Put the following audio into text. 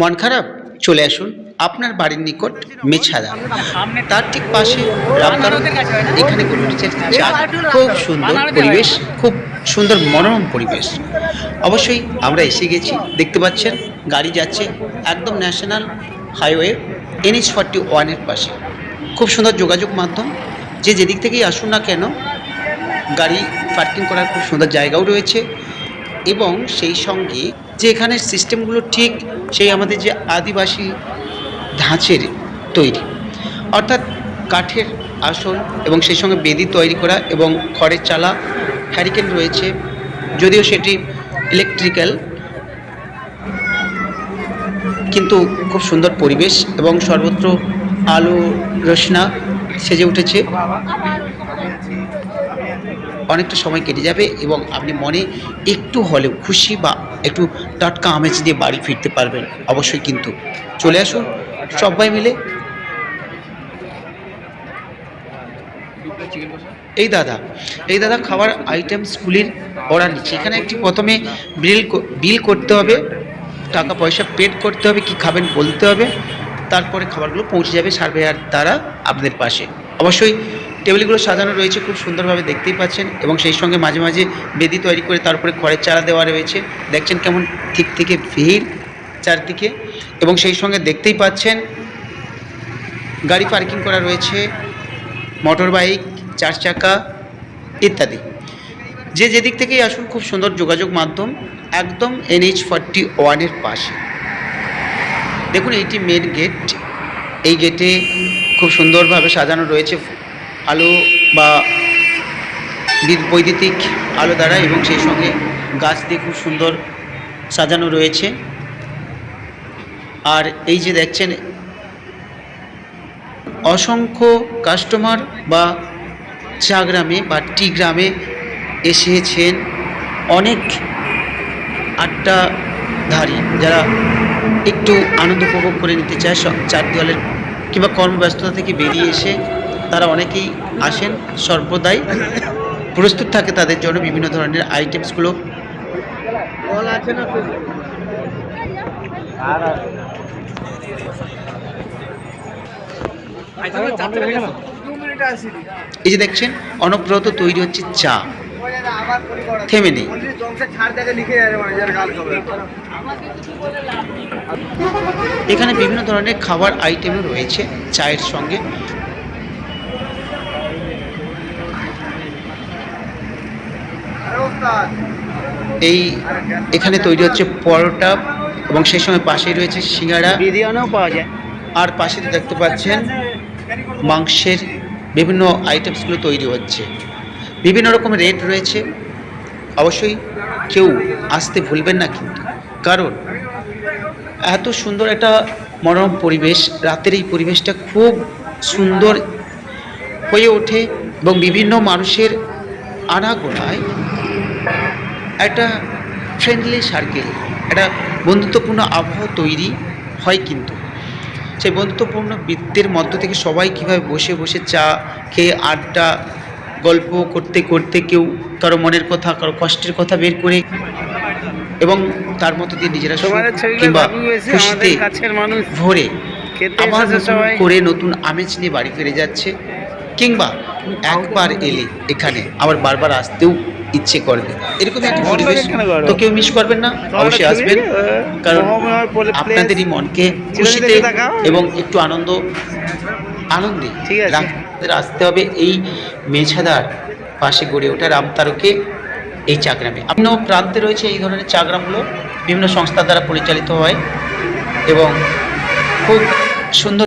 মন খারাপ? চলে আসুন। আপনার বাড়ির নিকট মেছাদা। তার ঠিক পাশে এখানে খুব সুন্দর পরিবেশ, খুব সুন্দর মনোরম পরিবেশ। অবশ্যই আমরা এসে গেছি। দেখতে পাচ্ছেন, গাড়ি যাচ্ছে একদম ন্যাশনাল হাইওয়ে, এনএইচ ফর্টি ওয়ানের পাশে। খুব সুন্দর যোগাযোগ মাধ্যম। যে যেদিক থেকেই আসুন না কেন, গাড়ি পার্কিং করার খুব সুন্দর জায়গাও রয়েছে। এবং সেই সঙ্গে যে এখানের সিস্টেমগুলো ঠিক, সেই আমাদের যে আদিবাসী ধাঁচের তৈরি। অর্থাৎ কাঠের আসন এবং সেই সঙ্গে বেদি তৈরি করা এবং খড়ের চালা, হ্যারিকেন রয়েছে, যদিও সেটি ইলেকট্রিক্যাল কিন্তু খুব সুন্দর পরিবেশ এবং সর্বত্র আলো, রোশনা সেজে উঠেছে। অনেকটা সময় কেটে যাবে এবং আপনি মনে একটু হলেও খুশি বা একটু টাটকা আমেজ দিয়ে বাড়ি ফিরতে পারবেন। অবশ্যই কিন্তু চলে আসুন সবাই মিলে। এই দাদা এই দাদা খাবার আইটেমসগুলির অর্ডার নিচ্ছে। এখানে একটি প্রথমে বিল বিল করতে হবে, টাকা পয়সা পেড করতে হবে, কি খাবেন বলতে হবে। তারপরে খাবারগুলো পৌঁছে যাবে সার্ভেয়ার দ্বারা আপনাদের পাশে। অবশ্যই টেবিলগুলো সাজানো রয়েছে, খুব সুন্দরভাবে দেখতেই পাচ্ছেন এবং সেই সঙ্গে মাঝে মাঝে বেদি তৈরি করে তার উপরে খড়ের চারা দেওয়া রয়েছে। দেখছেন কেমন ঠিক থেকে ভিড় চারদিকে এবং সেই সঙ্গে দেখতেই পাচ্ছেন গাড়ি পার্কিং করা রয়েছে, মোটর বাইক, চার চাকা ইত্যাদি। যে যেদিক থেকেই আসুন, খুব সুন্দর যোগাযোগ মাধ্যম, একদম এনএইচ ফর্টি ওয়ানের পাশে। দেখুন, এইটি মেন গেট এই গেটে খুব সুন্দরভাবে সাজানো রয়েছে। আলো বা বিদ- বৈদ্যুতিক আলো দ্বারা এবং সেই সঙ্গে গাছ দিয়ে খুব সুন্দর সাজানো রয়েছে। আর এই যে দেখছেন, অসংখ্য কাস্টমার বা চা গ্রামে বা টি গ্রামে এসেছেন। অনেক আড্ডাধারী যারা একটু আনন্দ উপভোগ করে নিতে চায় চার দেওয়ালের কিংবা কর্মব্যস্ততা থেকে বেরিয়ে এসে তারা অনেকেই আসেন সর্বদাই প্রস্তুত থাকে তাদের জন্য বিভিন্ন ধরনের আইটেমসগুলো। এই যে দেখছেন অনবরত তৈরি হচ্ছে চা। থেমে নেই। এখানে বিভিন্ন ধরনের খাবার আইটেমও রয়েছে চায়ের সঙ্গে। এই এখানে তৈরি হচ্ছে পরোটা এবং সেই সঙ্গে পাশেই রয়েছে সিঙ্গাড়া বিরিয়ানিও পাওয়া যায়। আর পাশে দেখতে পাচ্ছেন মাংসের বিভিন্ন আইটেমসগুলো তৈরি হচ্ছে। বিভিন্ন রকম রেট রয়েছে। অবশ্যই কেউ আসতে ভুলবেন না কিন্তু। কারণ এত সুন্দর একটা মনোরম পরিবেশ রাতের এই পরিবেশটা খুব সুন্দর হয়ে ওঠে এবং বিভিন্ন মানুষের আনাগোনায় একটা ফ্রেন্ডলি সার্কেল একটা বন্ধুত্বপূর্ণ আবহাওয়া তৈরি হয় কিন্তু। সেই বন্ধুত্বপূর্ণ বৃত্তের মধ্য থেকে সবাই কীভাবে বসে বসে চা খেয়ে আড্ডা গল্প করতে করতে কেউ কারও মনের কথা কারও কষ্টের কথা বের করে এবং তার মধ্যে দিয়ে নিজেরা কিংবা খুশিতে ভরে আবার করে নতুন আমেজ নিয়ে বাড়ি ফিরে যাচ্ছে কিংবা একবার এলে এখানে আবার বারবার আসতেও ইচ্ছে করবে। এরকম একটা পরিবেশ তো কেউ মিস করবেন না অবশ্যই আসবেন কারণ। আপনাদেরই মনকে খুশিতে এবং একটু আনন্দ আনন্দে ঠিক আছে। আসতে হবে এই মেছাদার পাশে গড়ে ওঠা রামতারকে এই চাগ্রামে বিভিন্ন প্রান্তে রয়েছে এই ধরনের চাগ্রামগুলো বিভিন্ন সংস্থা দ্বারা পরিচালিত হয় এবং খুব সুন্দর